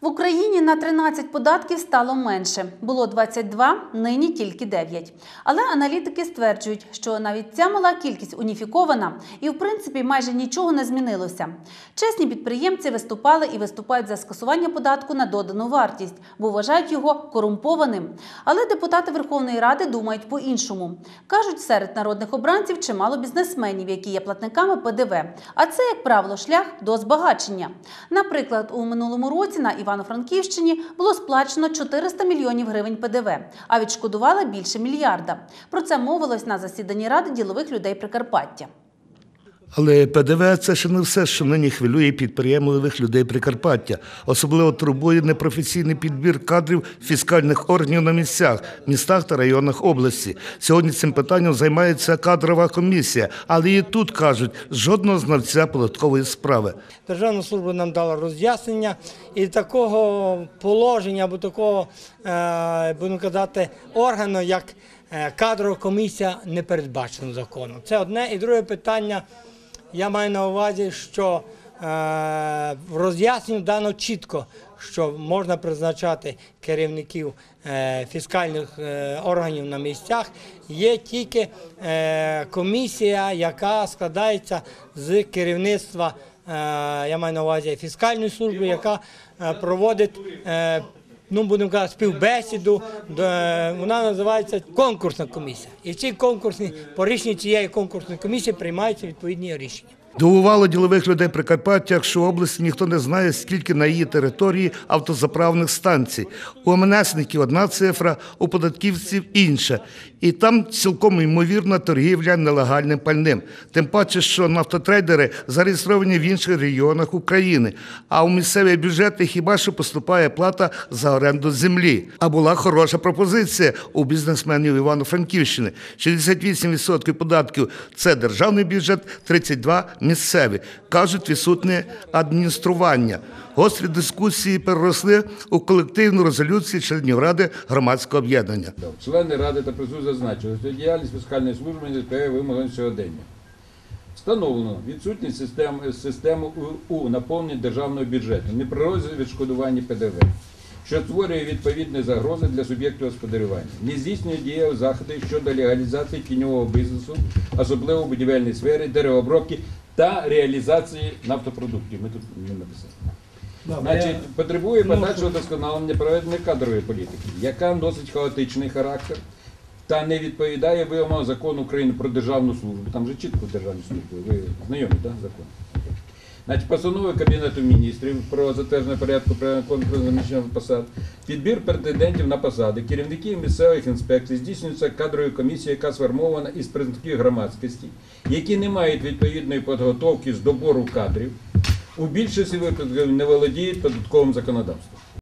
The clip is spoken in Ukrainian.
В Україні на 13 податків стало менше. Було 22, нині тільки 9. Але аналітики стверджують, що навіть ця мала кількість уніфікована і в принципі майже нічого не змінилося. Чесні підприємці виступали і виступають за скасування податку на додану вартість, бо вважають його корумпованим. Але депутати Верховної Ради думають по-іншому. Кажуть, серед народних обранців чимало бізнесменів, які є платниками ПДВ. А це, як правило, шлях до збагачення. Наприклад, у минулому році на Івано-Франківщині було сплачено 400 мільйонів гривень ПДВ, а відшкодували більше мільярда. Про це мовилось на засіданні Ради ділових людей Прикарпаття. Але ПДВ це ще не все, що нині хвилює підприємливих людей Прикарпаття. Особливо турбує непрофесійний підбір кадрів фіскальних органів на місцях, містах та районах області. Сьогодні цим питанням займається кадрова комісія, але і тут кажуть, жодного знавця податкової справи. Державна служба нам дала роз'яснення, і такого положення або такого, е, будемо казати, органу, як е, кадрова комісія, не передбачено законом. Це одне. І друге питання. Я маю на увазі, що е, в роз'ясненні дано чітко, що можна призначати керівників е, фіскальних е, органів на місцях. Є тільки комісія, яка складається з керівництва. Я маю на увазі фіскальної служби, яка проводить. Ну, будемо казати, співбесіду, вона називається конкурсна комісія. І в цій конкурсній, по рішенню цієї конкурсної комісії приймаються відповідні рішення. Дивувало ділових людей Прикарпаття, що в області ніхто не знає, скільки на її території автозаправних станцій. У МНСників одна цифра, у податківців інша. І там цілком ймовірна торгівля нелегальним пальним. Тим паче, що нафтотрейдери зареєстровані в інших регіонах України, а у місцеві бюджети хіба що поступає плата за оренду землі. А була хороша пропозиція у бізнесменів Івано-Франківщини. 68% податків це державний бюджет, 32 – місцеві. Кажуть, відсутнє адміністрування. Гострі дискусії переросли у колективну резолюцію членів Ради громадського об'єднання. Члени ради та присутні зазначили, що діяльність фіскальної служби не відповідає вимогам сьогодення. Встановлено відсутність систем, системи у, наповненні державного бюджету, неприродне відшкодування ПДВ, що створює відповідні загрози для суб'єктів господарювання, не здійснює дієві заходи щодо легалізації тіньового бізнесу, особливо в будівельній сфері, деревообробки та реалізації нафтопродуктів. Ми тут не написали. Значить, потребує подальшого досконалення проведення кадрової політики, яка носить хаотичний характер та не відповідає вимогам закону України про державну службу. Там же чітко державну службу. Ви знайомі, так, закон? Значить, постанови Кабінету міністрів про затвердження порядку про конкурсу заміщення посад, підбір претендентів на посади, керівників місцевих інспекцій здійснюється кадровою комісією, яка сформована із представників громадськості, які не мають відповідної підготовки з добору кадрів, у більшості випадків не володіють податковим законодавством.